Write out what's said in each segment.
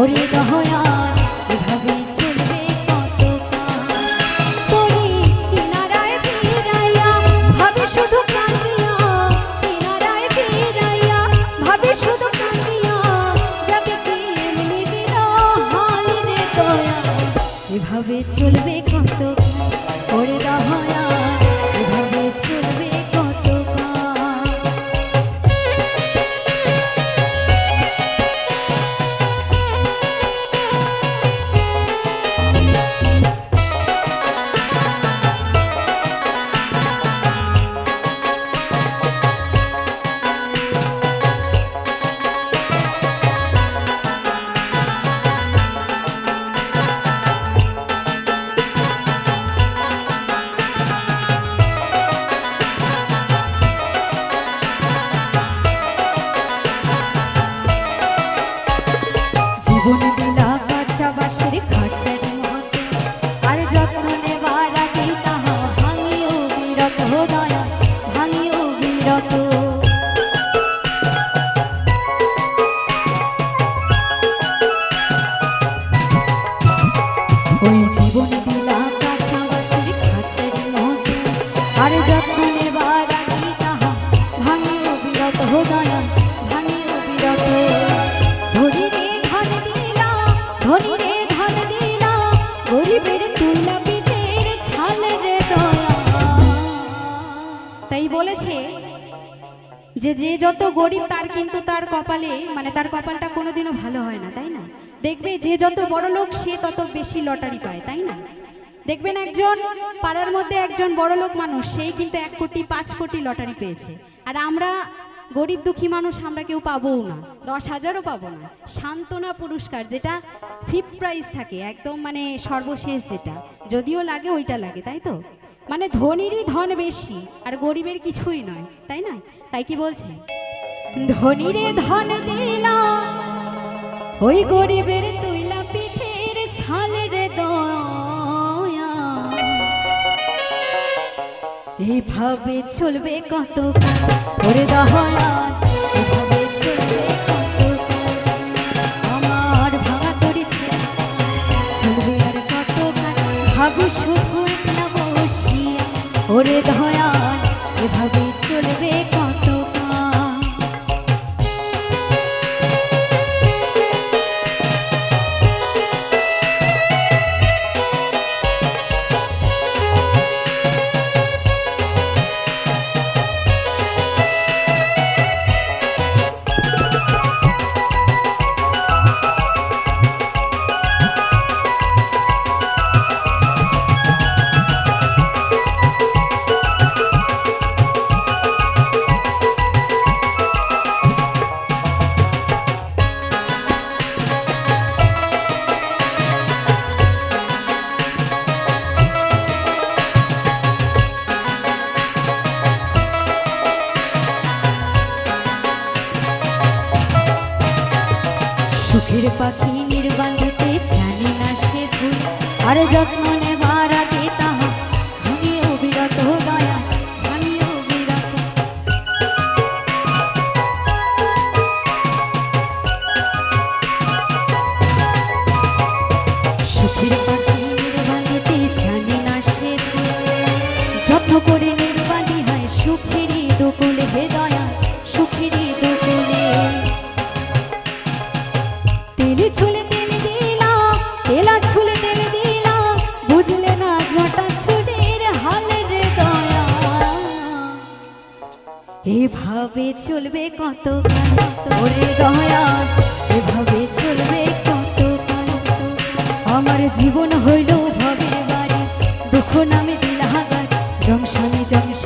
ওরে দহয়াল এভাবে চলবে কত তরি কিনারায় ফিরাইয়া, ভাবে শুধু কান্দিয়া কিনারায় ফিরাইয়া, ভাবে শুধু কান্দিয়া যাবে কি এমনি দিন এভাবে চলবে কত বলেছে যে যে যত গরিব, তার কিন্তু তার কপালে মানে তার কপালটা কোনোদিনও ভালো হয় না, তাই না? দেখবে যে যত বড় লোক, সে তত বেশি লটারি পায়, তাই না? দেখবেন একজন? পাড়ার মধ্যে একজন বড় লোক মানুষ, সেই কিন্তু এক কোটি, পাঁচ কোটি লটারি পেয়েছে। আর আমরা গরিব, দুঃখী মানুষ, আমরা কেউ পাবোও না। দশ হাজারও পাবো না। সান্ত্বনা পুরস্কার, যেটা ফিফথ প্রাইজ থাকে, একদম মানে সর্বশেষ যেটা। যদিও লাগে, ওইটা লাগে, তাই তো? মানে ধনীরই ধন বেশি, আর গরিবের কিছুই নয়, তাই না? তাই কি বলছে? ধনীরে ধন দিলা ওই গরিবের তুইলা পিঠের ছালের দয়া। এইভাবে চলবে কত ওরে দহয়াল ওরে দয়াল পাখি নির্বাণতে জানে না সে ভুল। আর যত্ন এভাবে চলবে কত ওরে দয়া, এভাবে চলবে কত আমার জীবন হইল ভবের বাড়ি, দুঃখ নামে দিলাহাগার জংশনে জংশন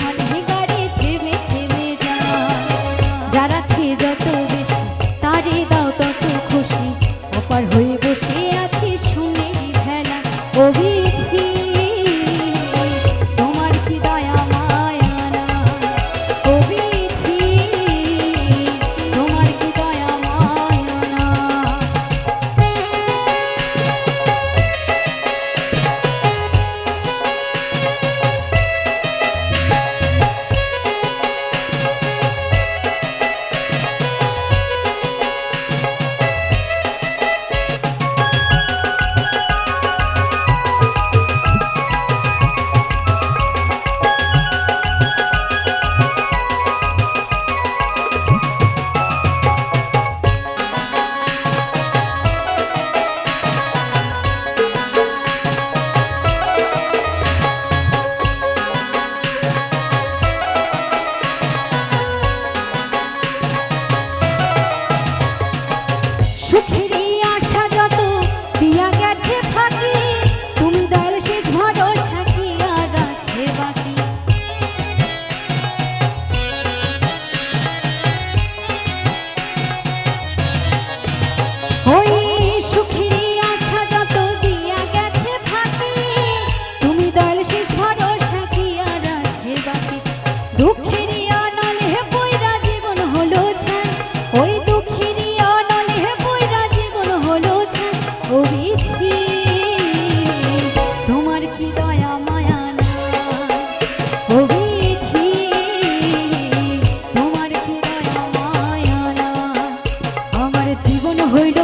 হইল